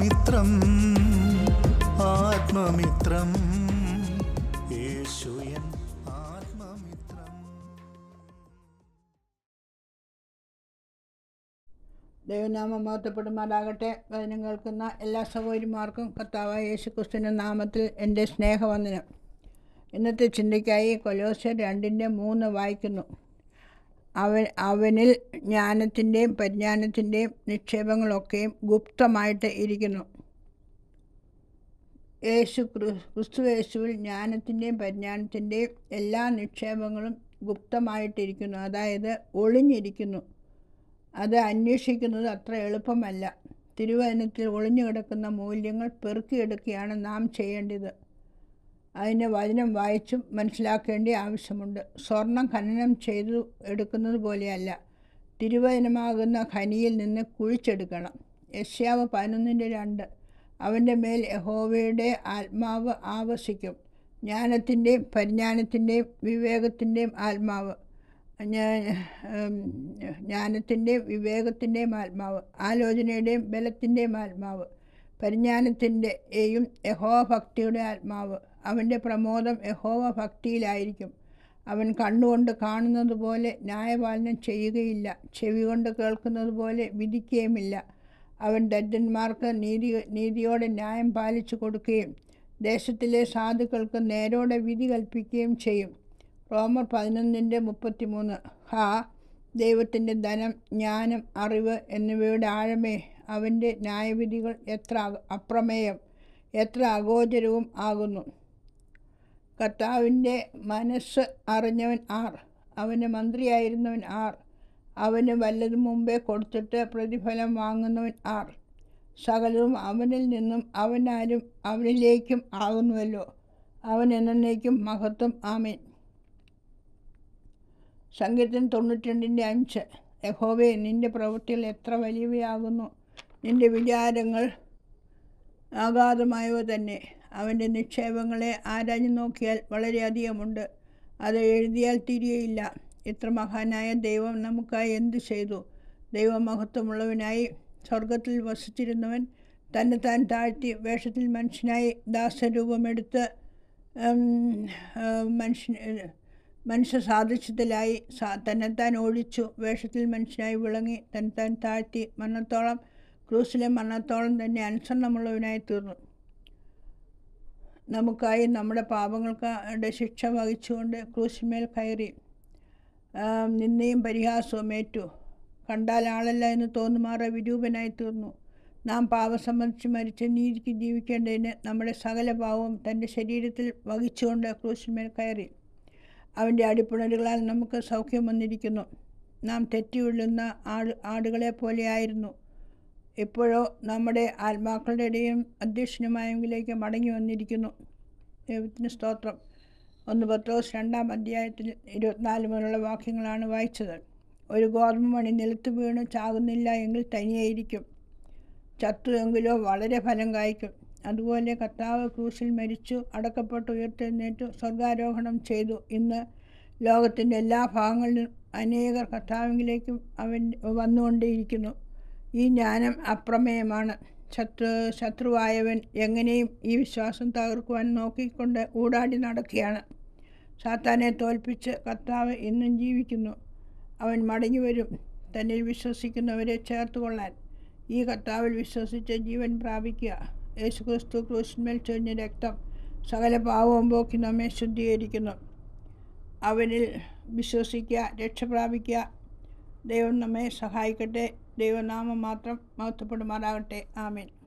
ആത്മമിത്രം ആത്മമിത്രം. യേശുയൻ ആത്മമിത്രം. ദൈവനാമം മഹത്വപ്പെടുമാറാകട്ടെ വചനം കേൾക്കുന്ന എല്ലാ സഹോദരിമാർക്കും കർത്താവായ യേശു ക്രിസ്തുവിന്റെ നാമത്തിൽ എന്റെ സ്നേഹവന്ദനം. ഇന്നത്തെ ചിന്തയ്ക്കായി കൊലോസ്യ രണ്ടിന്റെ മൂന്ന് വായിക്കുന്നു. അവൻ അവനിൽ ജ്ഞാനത്തിന്റെയും പരിജ്ഞാനത്തിന്റെയും നിക്ഷേപങ്ങളൊക്കെയും ഗുപ്തമായിട്ട് ഇരിക്കുന്നു. യേശു ക്രി- ക്രിസ്തു യേശുവിൽ ജ്ഞാനത്തിന്റെയും പരിജ്ഞാനത്തിന്റെയും എല്ലാ നിക്ഷേപങ്ങളും ഗുപ്തമായിട്ടിരിക്കുന്നു. അതായത് ഒളിഞ്ഞിരിക്കുന്നു. അത് അന്വേഷിക്കുന്നത് അത്ര എളുപ്പമല്ല. തിരുവചനത്തിൽ ഒളിഞ്ഞു കിടക്കുന്ന മൂല്യങ്ങൾ പെറുക്കിയെടുക്കുകയാണ് നാം ചെയ്യേണ്ടത്. അതിന് വചനം വായിച്ചും മനസ്സിലാക്കേണ്ട ആവശ്യമുണ്ട്. സ്വർണം ഖനനം ചെയ്തു എടുക്കുന്നത് പോലെയല്ല. തിരുവചനമാകുന്ന ഖനിയിൽ നിന്ന് കുഴിച്ചെടുക്കണം. യശ്യാവ് പതിനൊന്നിന്റെ രണ്ട്. അവന്റെ മേൽ യഹോവയുടെ ആത്മാവ് ആവശിക്കും. ജ്ഞാനത്തിന്റെയും പരിജ്ഞാനത്തിന്റെയും വിവേകത്തിന്റെയും ആത്മാവ്. ജ്ഞാനത്തിന്റെയും വിവേകത്തിന്റെയും ആത്മാവ്. ആലോചനയുടെയും ബലത്തിന്റെയും ആത്മാവ്. പരിജ്ഞാനത്തിന്റെയും യഹോഭക്തിയുടെ ആത്മാവ്. അവന്റെ പ്രമോദം യഹോവ ഭക്തിയിലായിരിക്കും. അവൻ കണ്ണുകൊണ്ട് കാണുന്നത് പോലെ ന്യായപാലനം ചെയ്യുകയില്ല. ചെവി കൊണ്ട് കേൾക്കുന്നത് പോലെ വിധിക്കുകയുമില്ല. അവൻ ദരിദ്രന്മാർക്ക് നീതി നീതിയോടെ ന്യായം പാലിച്ചു കൊടുക്കുകയും ദേശത്തിലെ സാധുക്കൾക്ക് നേരോടെ വിധി കൽപ്പിക്കുകയും ചെയ്യും. റോമർ പതിനൊന്നിന്റെ മുപ്പത്തിമൂന്ന്. ഹാ ദൈവത്തിന്റെ ധനം ജ്ഞാനം അറിവ് എന്നിവയുടെ ആഴമേ അവന്റെ ന്യായവിധികൾ എത്ര അപ്രമേയം എത്ര അഗോചരവും ആകുന്നു. കർത്താവിന്റെ മനസ്സ് അറിഞ്ഞവൻ ആർ അവന് മന്ത്രിയായിരുന്നവൻ ആർ അവന് വല്ലതും മുമ്പേ കൊടുത്തിട്ട് പ്രതിഫലം വാങ്ങുന്നവൻ ആർ. സകലവും അവനിൽ നിന്നും അവനാലും അവനിലേക്കും ആകുന്നുവല്ലോ. അവൻ എന്നേക്കും മഹത്വം. ആമേൻ. സംഗീതം തൊണ്ണൂറ്റിരണ്ടിന്റെ അഞ്ച്. യഹോവേ നിന്റെ പ്രവൃത്തികൾ എത്ര വലിയവയാകുന്നു. നിന്റെ വിചാരങ്ങൾ ആഘാതമായവ തന്നെ. അവന്റെ നിക്ഷേപങ്ങളെ ആരാഞ്ഞു നോക്കിയാൽ വളരെയധികമുണ്ട്. അത് എഴുതിയാൽ തിരികെയില്ല ഇത്ര മഹാനായ ദൈവം നമുക്കായി എന്തു ചെയ്തു? ദൈവമഹത്വമുള്ളവനായി സ്വർഗത്തിൽ വസിച്ചിരുന്നവൻ തന്നെ താൻ താഴ്ത്തി വേഷത്തിൽ മനുഷ്യനായി ദാസരൂപമെടുത്ത് മനുഷ്യ മനുഷ്യ സാദൃശ്യത്തിലായി സാ തന്നെത്താൻ ഒഴിച്ചു വേഷത്തിൽ മനുഷ്യനായി വിളങ്ങി തന്നെത്താൻ താഴ്ത്തി മരണത്തോളം ക്രൂസിലെ മരണത്തോളം തന്നെ അനുസരണമുള്ളവനായി തീർന്നു. നമുക്കായി നമ്മുടെ പാപങ്ങൾക്ക് ശിക്ഷ വഹിച്ചുകൊണ്ട് ക്രൂശിമേൽ കയറി. നിന്നെയും പരിഹാസവും ഏറ്റു. കണ്ടാൽ ആളല്ല എന്ന് തോന്നുമാറ വിരൂപനായി തീർന്നു. നാം പാപം സംബന്ധിച്ച് മരിച്ച് നീതിക്ക് ജീവിക്കേണ്ടതിന് നമ്മുടെ സകല പാവവും തന്റെ ശരീരത്തിൽ വഹിച്ചുകൊണ്ട് ക്രൂശിന്മേൽ കയറി. അവന്റെ അടിപ്പുണലുകളാൽ നമുക്ക് സൗഖ്യം വന്നിരിക്കുന്നു. നാം തെറ്റിയുള്ളുന്ന ആട് ആടുകളെ പോലെയായിരുന്നു ഇപ്പോഴോ നമ്മുടെ ആത്മാക്കളുടെ ഇടയും അധ്യക്ഷനുമായെങ്കിലേക്ക് മടങ്ങി വന്നിരിക്കുന്നു. ദൈവത്തിന് സ്തോത്രം. ഒന്ന് പത്രോസ് രണ്ടാം അധ്യായത്തിൽ ഇരുപത്തിനാല് മുതലുള്ള വാക്യങ്ങളാണ് വായിച്ചത്. ഒരു ഗോതമ്പ് മണി നിലത്ത് വീണ് ചാകുന്നില്ല എങ്കിൽ തനിയായിരിക്കും. ചത്തു എങ്കിലോ വളരെ ഫലം കായ്ക്കും. അതുപോലെ കർത്താവ് ക്രൂസിൽ മരിച്ചു അടക്കപ്പെട്ട് ഉയർത്തെഴുന്നേറ്റു സ്വർഗാരോഹണം ചെയ്തു. ഇന്ന് ലോകത്തിന്റെ എല്ലാ ഭാഗങ്ങളിലും അനേകർ കർത്താവിലേക്കും അവൻ വന്നുകൊണ്ടേയിരിക്കുന്നു. ഈ ജ്ഞാനം അപ്രമേയമാണ്. ശത്രു ശത്രുവായവൻ എങ്ങനെയും ഈ വിശ്വാസം തകർക്കുവാൻ നോക്കിക്കൊണ്ട് ഊടാടി നടക്കുകയാണ്. സാത്താനെ തോൽപ്പിച്ച് കർത്താവ് ഇന്നും ജീവിക്കുന്നു. അവൻ മടങ്ങി വരും. തന്നിൽ വിശ്വസിക്കുന്നവരെ ചേർത്തുകൊള്ളാൻ. ഈ കർത്താവിൽ വിശ്വസിച്ച് ജീവൻ പ്രാപിക്കുക. യേശുക്രിസ്തു ക്രൂശിന്മേൽ ചൊരിഞ്ഞ രക്തം സകല പാവവും പോക്കി നമ്മെ ശുദ്ധീകരിക്കുന്നു. അവനിൽ വിശ്വസിക്കുക രക്ഷ പ്രാപിക്കുക ദൈവം നമ്മെ സഹായിക്കട്ടെ. ദൈവനാമം മാത്രം മഹത്വപ്പെടുമാറാകട്ടെ. ആമേൻ.